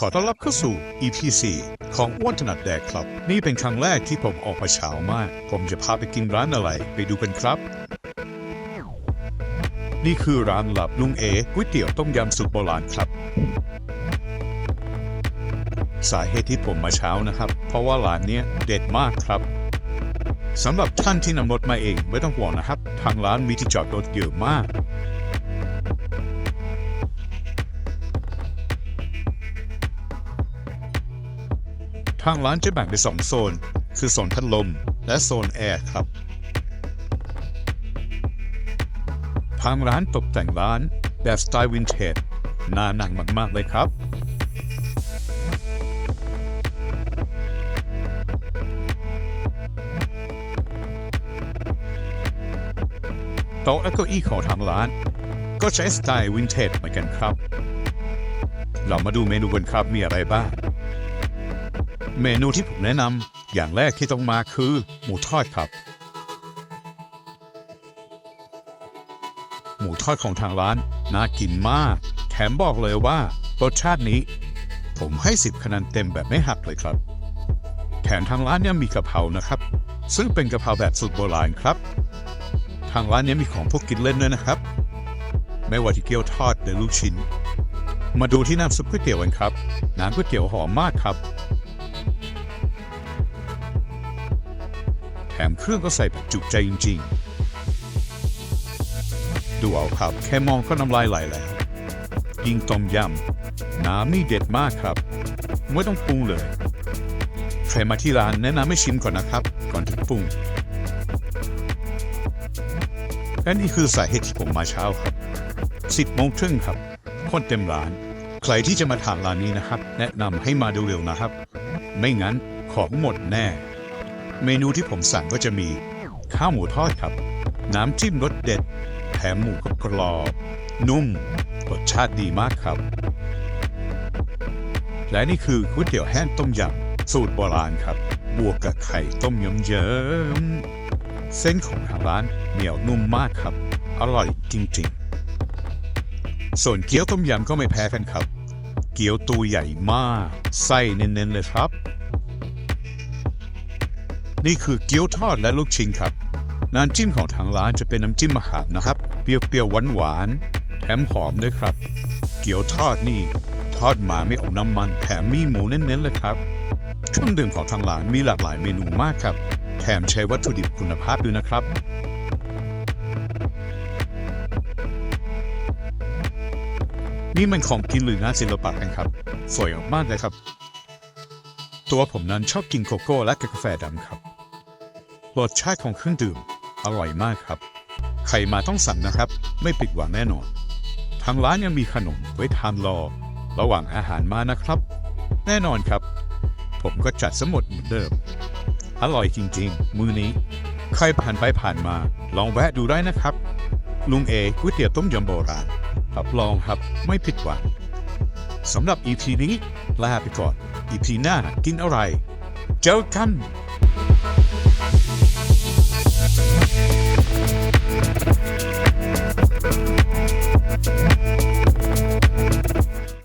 ขอต้อนรับเข้าสู่ EP 4ของอ้วนถนัดแดกครับ นี่เป็นครั้งแรกที่ผมออกมาเช้ามาก ผมจะพาไปกินร้านอะไร ไปดูกันครับ นี่คือร้านหลับลุงเอก๋วยเตี๋ยวต้มยำสูตรโบราณครับ สาเหตุที่ผมมาเช้านะครับ เพราะว่าร้านเนี้ยเด็ดมากครับสำหรับท่านที่นำรถมาเองไม่ต้องห่วงนะครับ ทางร้านมีที่จอดรถเยอะมาก ทางร้านจะแบ่งเป็นสองโซน คือโซนพัดลม และโซนแอร์ครับ ทางร้านตกแต่งร้านแบบสไตล์วินเทจน่านั่งมาก ๆ เลยครับโต๊ะและเก้าอี้ของทางร้าน ก็ใช้สไตล์วินเทจเหมือนกันครับ เรามาดูเมนูกันครับมีอะไรบ้าง เมนูที่ผมแนะนำอย่างแรกที่ต้องมาคือ หมูทอดครับ หมูทอดของทางร้านน่ากินมาก แถมบอกเลยว่ารสชาตินี้ ผมให้10คะแนนเต็มแบบไม่หักเลยครับ แถมทางร้านเนี่ยมีกะเพรานะครับ ซึ่งเป็นกะเพราแบบสูตรโบราณครับ ทางร้านเนี้มีของพวกกินเล่นด้วยนะครับ ไม่ว่าที่เกี๊ยวทอดหรือลูกชิ้น มาดูที่น้ำซุปก๋วยเตี๋ยวกันครับน้ำก๋วยเตี๋ยวหอมมากครับ แถมเครื่องก็ใส่แบบจุใจจริงๆ ดูเอาครับ แค่มองก็น้ำลายไหลแล้วยิงต้มยำน้ำนี่เด็ดมากครับไม่ต้องปรุงเลยใครมาที่ร้านแนะนำให้ชิมก่อนนะครับ ก่อนถึงปรุงและนี่คือสาเหตุที่ผมมาเช้าครับ10โมงครึ่งครับคนเต็มร้าน ใครที่จะมาทานร้านนี้นะครับ แนะนำให้มาเร็วๆนะครับ ไม่งั้นของหมดแน่ เมนูที่ผมสั่งก็จะมี ข้าวหมูทอดครับ น้ำจิ้มรสเด็ด แถมหมูกรอบนุ่ม รสชาติดีมากครับ และนี่คือก๋วยเตี๋ยวแห้งต้มยำสูตรโบราณครับ บวกกับไข่ต้มยำเยิ้มๆเส้นของทางร้านเหนียวนุ่มมากครับ อร่อยจริงๆ ส่วนเกี๊ยวต้มยำก็ไม่แพ้กันครับ เกี๊ยวตัวใหญ่มาก ไส้เน้นๆเลยครับ นี่คือเกี๊ยวทอดและลูกชิ้นครับ น้ำจิ้มของทางร้านจะเป็นน้ำจิ้มมะขามนะครับ เปรี้ยวๆหวานๆแถมหอมด้วยครับ เกี๊ยวทอดนี่ทอดมาไม่อมน้ำมันแถมมีหมูเน้นๆเลยครับเครื่องดื่มของทางร้านมีหลากหลายเมนูมากครับ แถมใช้วัตถุดิบคุณภาพด้วยนะครับนี่มันของกินหรืองานศิลปะกันครับ สวยมากเลยครับ ตัวผมนั้นชอบกินโกโก้และกาแฟดำครับ รสชาติของเครื่องดื่ม อร่อยมากครับ ใครมาต้องสั่งนะครับ ไม่ผิดหวังแน่นอน ทางร้านยังมีขนมไว้ทานรอ ระหว่างอาหารมานะครับ แน่นอนครับ ผมก็จัดสมดเหมือนเดิม อร่อยจริง ๆ มื้อนี้ ใครผ่านไปผ่านมา ลองแวะดูได้นะครับ ลุงเอก๋วยเตี๋ยวต้มยำโบราณรับรองครับไม่ผิดหวังสำหรับ EP นี้ลาไปก่อน EP หน้ากินอะไร เจอกัน